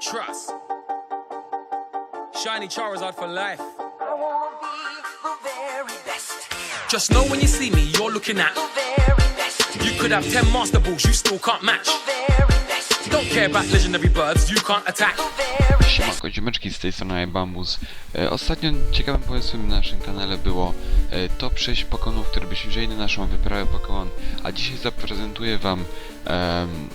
Trust. Shiny Charizard for life. I wanna be the very best, Just know when you see me, you're looking at. the very best, You could have 10 Master Balls, you still can't match. the very best, Don't care about legendary birds, you can't attack. Siemanko, ziomeczki z tej strony iBambus. E, ostatnio ciekawym pomysłem na naszym kanale było e, top 6 Pokémonów, które byśmy wzięli na naszą wyprawę Pokémon, a dzisiaj zaprezentuję wam em,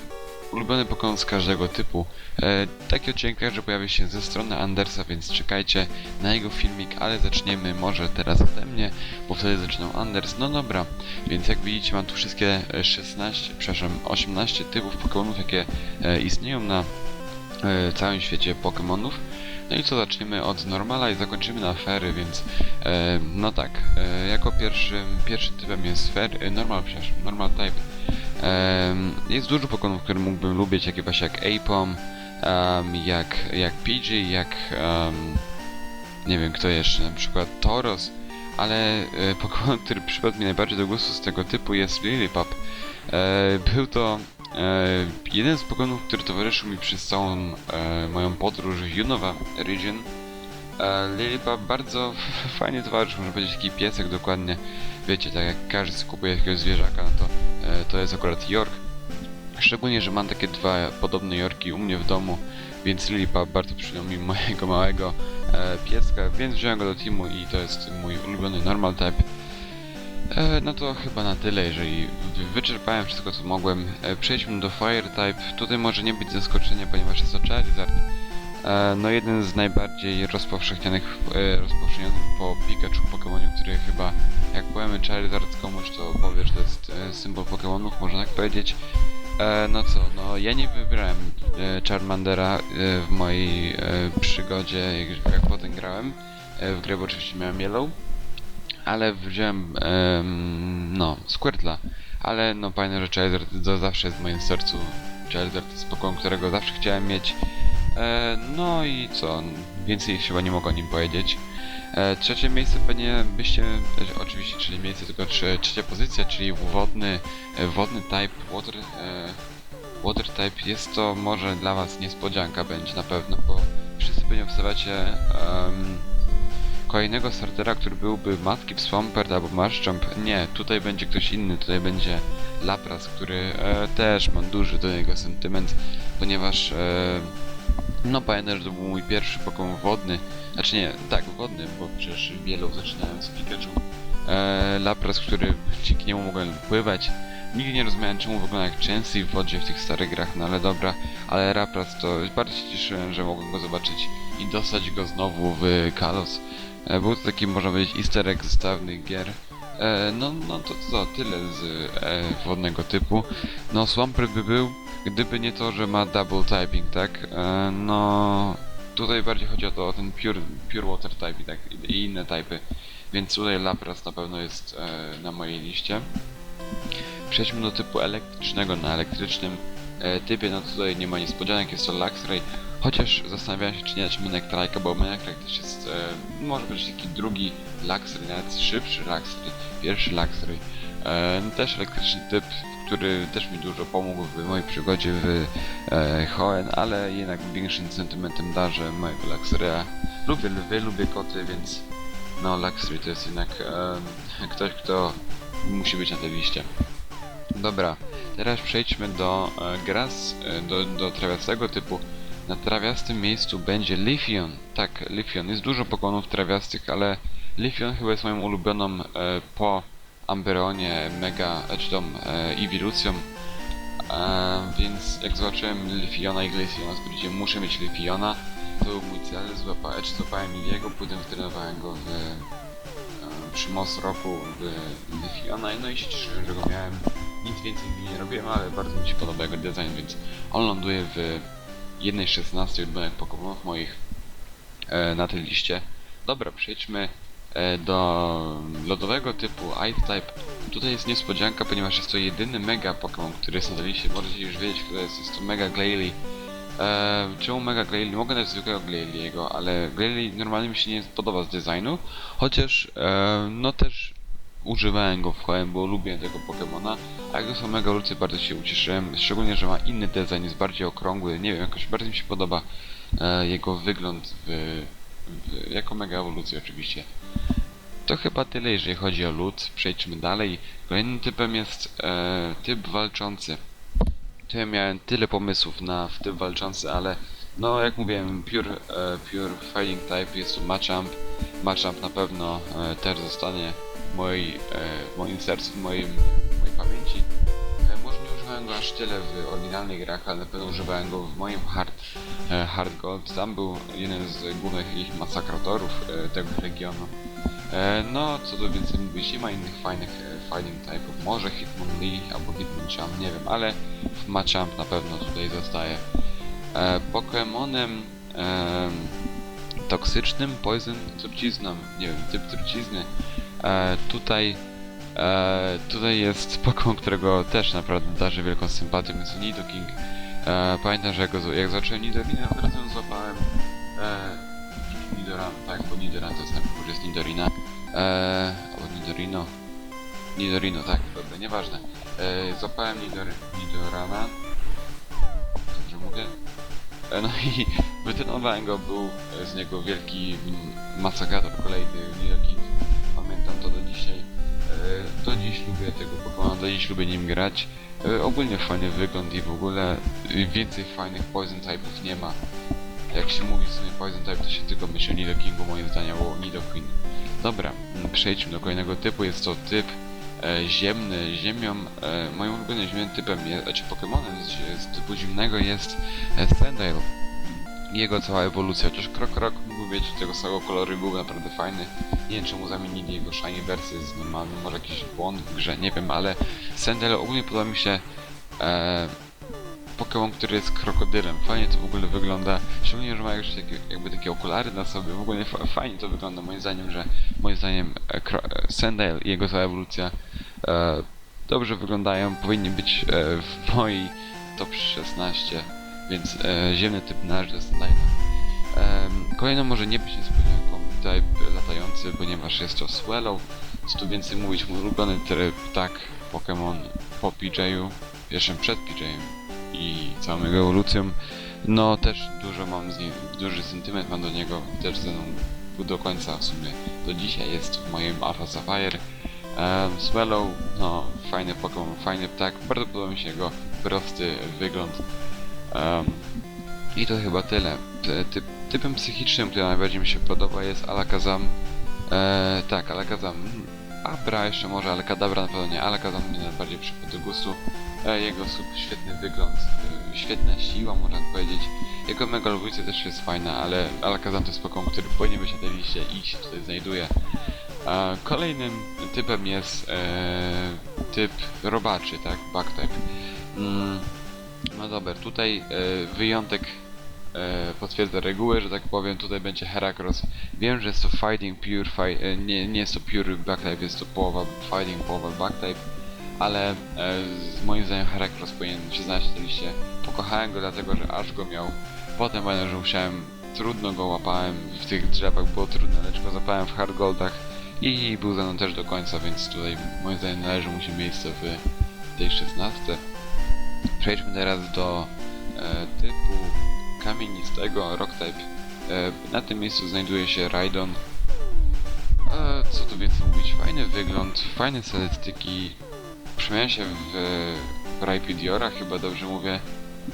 ulubiony Pokémon z każdego typu. E, taki odcinek także pojawi się ze strony Andersa, więc czekajcie na jego filmik, ale zaczniemy może teraz ode mnie, bo wtedy zaczynał Anders. No dobra, więc jak widzicie mam tu wszystkie e, 16, przepraszam, 18 typów Pokémonów, jakie e, istnieją na e, całym świecie Pokémonów. No i co, zaczniemy od normala i zakończymy na fery, więc e, no tak, e, jako pierwszym, pierwszym typem jest fer, e, normal, przepraszam, normal type. Jest dużo Pokémonów, które mógłbym lubić, takie właśnie jak Apom, jak, jak PG, jak nie wiem kto jeszcze, na przykład Toros, ale e, Pokémon, który przypadł mi najbardziej do gustu z tego typu jest Lillipup. E, był to e, jeden z Pokémonów, który towarzyszył mi przez całą moją podróż w Unova Region. Lillipup bardzo fajnie towarzyszył, można powiedzieć taki piesek dokładnie. Wiecie, tak jak każdy skupuje jakiegoś zwierzaka, no to to jest akurat York. Szczególnie, że mam takie dwa podobne Yorki u mnie w domu, więc Lillipup bardzo przyjął mi mojego małego e, pieska, więc wziąłem go do teamu i to jest mój ulubiony normal type. E, no to chyba na tyle, jeżeli wy- wyczerpałem wszystko co mogłem. E, przejdźmy do Fire type. Tutaj może nie być zaskoczenia, ponieważ jest to Charizard. E, no jeden z najbardziej rozpowszechnionych, e, rozpowszechnionych po Pikachu Pokemonie, który chyba jak powiemy Charizard komuś to powie, że to jest e, symbol Pokemonów, można tak powiedzieć. No co, no ja nie wybrałem Charmandera w mojej przygodzie, jak, potem grałem w grę, bo oczywiście miałem Yellow, ale wziąłem, em, no, Squirtla, ale no fajne, że Charizard zawsze jest w moim sercu. Charizard jest Pokémon, którego zawsze chciałem mieć. E, no i co, więcej chyba nie mogę o nim powiedzieć. E, trzecie miejsce pewnie byście, oczywiście trzecie miejsce, tylko trze, trzecia pozycja, czyli wodny, e, wodny type, water, e, water type, jest to może dla was niespodzianka będzie na pewno, bo wszyscy pewnie wstawiacie em, kolejnego startera, który byłby Matki Swampert albo Marszcząb. Nie, tutaj będzie ktoś inny, tutaj będzie Lapras, który e, też mam duży do niego sentyment, ponieważ e, no pamiętam, że to był mój pierwszy Pokémon wodny. Znaczy nie, tak, wodny, bo przecież wielu zaczynałem z Pikachu. E, Lapras, który dzięki niemu mogłem pływać. Nigdy nie rozumiałem czemu wygląda jak Chansey w wodzie w tych starych grach, no ale dobra. Ale Lapras to bardzo się cieszyłem, że mogłem go zobaczyć i dostać go znowu w Kalos. E, był to taki, można powiedzieć, easter egg z dawnych gier. E, no, no to co, tyle z e, wodnego typu. No, Swampert by był, gdyby nie to, że ma double typing, tak? E, no, tutaj bardziej chodzi o to, o ten pure, pure water type i, tak, i- inne typy. Więc tutaj Lapras na pewno jest e, na mojej liście. Przejdźmy do typu elektrycznego. Na elektrycznym e, typie, no tutaj nie ma niespodzianek, jest to Luxray. Chociaż zastanawiałem się, czy nie dać Manectrike'a, bo Manectrike też jest, e, może być taki drugi Luxray, nawet szybszy Luxray, pierwszy Luxray. E, też elektryczny typ, który też mi dużo pomógł w mojej przygodzie w e, Hoenn, ale jednak większym sentymentem darzę mojego Luxraya. Lubię lwy, lubię koty, więc no Luxray to jest jednak e, ktoś, kto musi być na tej liście. Dobra, teraz przejdźmy do e, gras, e, do, do trawiastego typu. Na trawiastym miejscu będzie Lithion. Tak, Lithion. Jest dużo pokonów trawiastych, ale Lithion chyba jest moją ulubioną e, po Amberonie, Mega, czy tam e, Evolucją. E, więc jak zobaczyłem Lithiona i Glaceona, stwierdziłem, muszę mieć Lithiona. To był mój cel, złapałem, czy złapałem Iliego, potem wtrenowałem go w, e, przy Moss Roku w Lithiona, no i się cieszyłem, że go miałem. Nic więcej nie robiłem, ale bardzo mi się podoba jego design, więc on ląduje w jednej 16 ulubionych Pokémonów moich e, na tej liście. Dobra, przejdźmy e, do lodowego typu Ice Type. Tutaj jest niespodzianka, ponieważ jest to jedyny Mega Pokémon, który jest na tej liście. Możecie już wiedzieć, kto jest. Jest to Mega Glalie. E, czemu Mega Glalie? Mogę dać zwykłego Glaliego, ale Glalie normalnie mi się nie podoba z designu, chociaż e, no też używałem go w HM, bo lubię tego Pokemona, a jak dostał Mega Ewolucję bardzo się ucieszyłem, szczególnie, że ma inny design, jest bardziej okrągły, nie wiem, jakoś bardzo mi się podoba e, jego wygląd w, w, jako Mega Ewolucja oczywiście. To chyba tyle, jeżeli chodzi o lód. Przejdźmy dalej. Kolejnym typem jest e, typ walczący. Tu ja miałem tyle pomysłów na w typ walczący, ale no jak mówiłem, pure, e, pure fighting type jest Machamp. Machamp na pewno e, też zostanie w, mojej, e, w moim sercu, w, moim, w mojej pamięci. E, może nie używałem go aż tyle w oryginalnych grach, ale na pewno używałem go w moim hard, e, hard Gold. Tam był jeden z głównych ich masakratorów e, tego regionu. E, no, co tu więcej mówić, nie ma innych fajnych e, fighting type'ów. Może Hitmonlee albo Hitmonchan, nie wiem, ale w Machamp na pewno tutaj zostaje. E, em, toksycznym, poison, trucizną, nie wiem, typ trucizny. E, tutaj e, tutaj jest Pokemon, którego też naprawdę darzę wielką sympatią, jest Nidoking. E, pamiętam, że jak, go, jak zacząłem Nidorinę, od razu złapałem. E, Nidoran, tak, bo Nidoran to jest najpierw jest Nidorina. E, albo Nidorino. Nidorino, tak, dobra, nieważne. E, złapałem Nidor, Nidorana. Dobrze mówię? E, no i wytrenowałem go, był z niego wielki masakrator kolejny Nidoking. Dziś lubię tego Pokemona, do dziś lubię nim grać. E, ogólnie fajny wygląd i w ogóle więcej fajnych poison type'ów nie ma. Jak się mówi w sumie Poison Type, to się tylko myśli o Nidokingu, moim zdaniem, o Nidoqueen. Dobra, mm, przejdźmy do kolejnego typu. Jest to typ e, ziemny. Ziemią, e, moim ulubionym ziemnym typem, je- znaczy Pokemonem z, z typu zimnego jest e. Jego cała ewolucja, chociaż krok rok mieć tego samego koloru był naprawdę fajny. Nie wiem czemu zamienili jego shiny wersję z normalną, może jakiś błąd w grze, nie wiem, ale Sandile ogólnie podoba mi się e, Pokémon, który jest krokodylem. Fajnie to w ogóle wygląda. Szczególnie, że ma jakieś takie, jakby takie okulary na sobie. W ogóle fa- fajnie to wygląda moim zdaniem, że moim zdaniem e, e, Sandile i jego cała ewolucja e, dobrze wyglądają. Powinni być e, w mojej top 16, więc e, ziemny typ należy do Sandile. Em, Kolejno może nie być niespodzianką type latający, ponieważ jest to Swallow. Co tu więcej mówić, mój ulubiony tryb, tak, Pokémon po PJ-u, jeszcze przed PJ-em i całą jego ewolucją. No też dużo mam z nim, duży sentyment mam do niego, też ze mną do końca w sumie. Do dzisiaj jest w moim Alpha Sapphire. Um, Swallow, no fajny Pokémon, fajny ptak, bardzo podoba mi się jego prosty wygląd. Em, I to chyba tyle. Ty, typ, typem psychicznym, który najbardziej mi się podoba jest Alakazam. E, tak, Alakazam. Mm, Abra jeszcze może, ale Kadabra na pewno nie. Alakazam mi najbardziej przypadł do gustu. E, jego świetny wygląd, e, świetna siła można powiedzieć. Jego Mega Evolucja też jest fajna, ale Alakazam to jest Pokémon, który powinien być na tej liście i się tutaj znajduje. E, kolejnym typem jest e, typ robaczy, tak? Bactype. Mm, no dobra, tutaj e, wyjątek potwierdza regułę, że tak powiem, tutaj będzie Heracross. Wiem, że jest to Fighting Pure, fi e, nie, nie jest to Pure Bactype, jest to połowa Fighting, połowa Bactype, ale e, moim zdaniem Heracross powinien się znaleźć na liście. Pokochałem go dlatego, że aż go miał. Potem pamiętam, że musiałem, trudno go łapałem w tych drzewach, było trudne, lecz go zapałem w Hard Goldach i był ze mną też do końca, więc tutaj moim zdaniem należy mu się miejsce w tej 16. Przejdźmy teraz do e, typu kamienistego, rock type. E, na tym miejscu znajduje się Raidon. E, co tu więcej mówić? Fajny wygląd, fajne statystyki. Przemienia się w, Raipidiora, chyba dobrze mówię.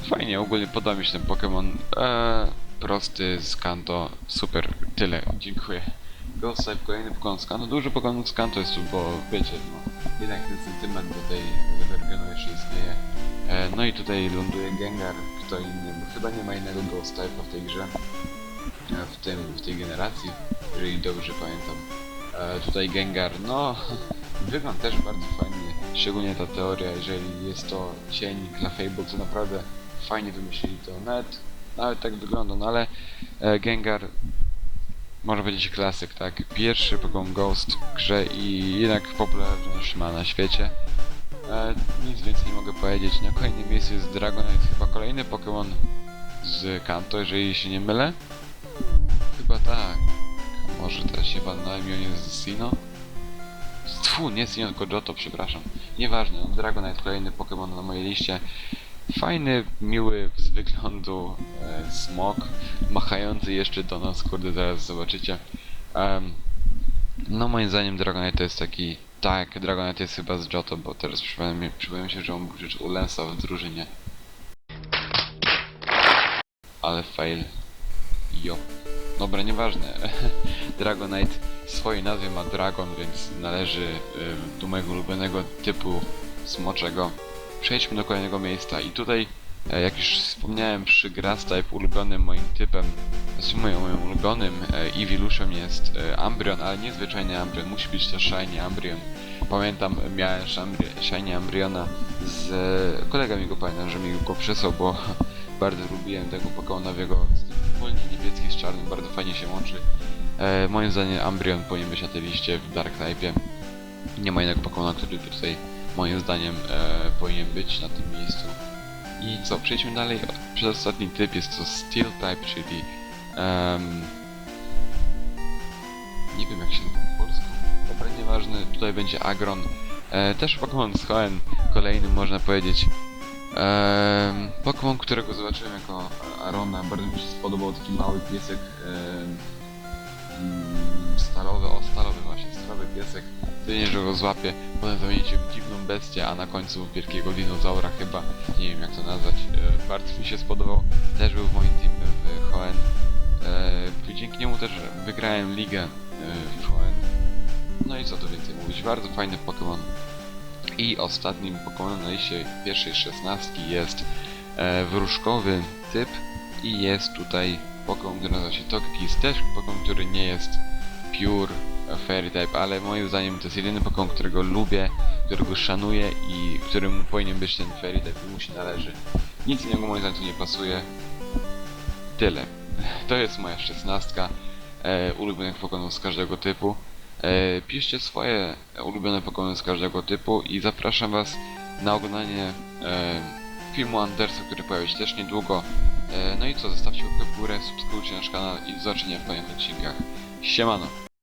Fajnie, ogólnie podoba mi się ten Pokémon. E, prosty z Kanto, super, tyle, dziękuję. Ghost type, kolejny Pokémon z Kanto. Dużo Pokémon z Kanto jest tu, bo wiecie, no, jednak ten sentyment do tej regionu jeszcze istnieje. E, no i tutaj ląduje Gengar, kto inny, bo chyba nie ma innego Ghost type'a w tej grze. E, w tym, w tej generacji, jeżeli dobrze pamiętam. E, tutaj Gengar, no, wygląd też bardzo fajny, szczególnie ta teoria, jeżeli jest to cień Clefable, to naprawdę fajnie wymyślili to, nawet, nawet tak wygląda, no ale e, Gengar można powiedzieć klasyk, tak? Pierwszy Pokémon Ghost grze i jednak popularność ma na świecie. E, nic więcej nie mogę powiedzieć. Na kolejnym miejscu jest Dragonite, chyba kolejny Pokémon z Kanto, jeżeli się nie mylę. Chyba tak. Może też się bandałem i on jest z Sino. Tfu, nie Sion, tylko Johto, przepraszam. Nieważne, no, Dragonite, kolejny Pokémon na mojej liście. Fajny, miły z wyglądu e, smok, machający jeszcze do nas, kurde, zaraz zobaczycie. Em, no moim zdaniem Dragonite to jest taki... Tak, Dragonite jest chyba z Johto, bo teraz przypomniałem się, że on był przecież u Lensa w drużynie. Ale fail. Jo. Dobra, nieważne. Dragonite w swojej nazwie ma Dragon, więc należy y, do mojego ulubionego typu smoczego. Przejdźmy do kolejnego miejsca i tutaj, jak już wspomniałem, przy Grass-type ulubionym moim typem, znaczy moim, ulubionym e, Eviluszem jest e, Ambryon, ale nie zwyczajny Ambryon, musi być to Shiny Ambryon. Pamiętam, miałem Shiny Ambryona z... e, kolega mi go pamiętam, że mi go przysłał, bo bardzo lubiłem tego Pokemona w jego wspólnie niebieski z czarnym, bardzo fajnie się łączy. E, moim zdaniem Ambryon powinien być na tej liście w Dark Type. Nie ma innego Pokemona, który tutaj moim zdaniem e, powinien być na tym miejscu. I co, przejdźmy dalej. Przedostatni typ jest to Steel Type, czyli em, nie wiem jak się po polsku. Dobra, nieważne, tutaj będzie Agron. E, też Pokémon z Hoenn, kolejny można powiedzieć. Ehm, Pokémon, którego zobaczyłem jako Arona, bardzo mi się spodobał taki mały piesek mm, stalowy, o stalowy właśnie, stalowy piesek. Tyle, że go złapie, potem zamieni się w dziwną bestię, a na końcu wielkiego dinozaura chyba, nie wiem jak to nazwać. E, bardzo mi się spodobał, też był w moim teamie w Hoenn. E, dzięki niemu też wygrałem ligę e, w Hoenn. No i co tu więcej mówić, bardzo fajny Pokémon. I ostatnim Pokémonem na liście pierwszej szesnastki jest e, wróżkowy typ i jest tutaj Pokémon, który nazywa się Togekiss, też Pokémon, który nie jest pure Fairy type, ale moim zdaniem to jest jedyny Pokémon, którego lubię, którego szanuję i któremu powinien być ten Fairy type i mu się należy. Nic innego moim zdaniem tu nie pasuje. Tyle. To jest moja szesnastka e, ulubionych Pokémonów z każdego typu. E, piszcie swoje ulubione Pokémony z każdego typu i zapraszam was na oglądanie e, filmu Andersa, który pojawi się też niedługo. E, no i co, zostawcie łapkę w górę, subskrybujcie nasz kanał i do zobaczenia w kolejnych odcinkach. Siemano!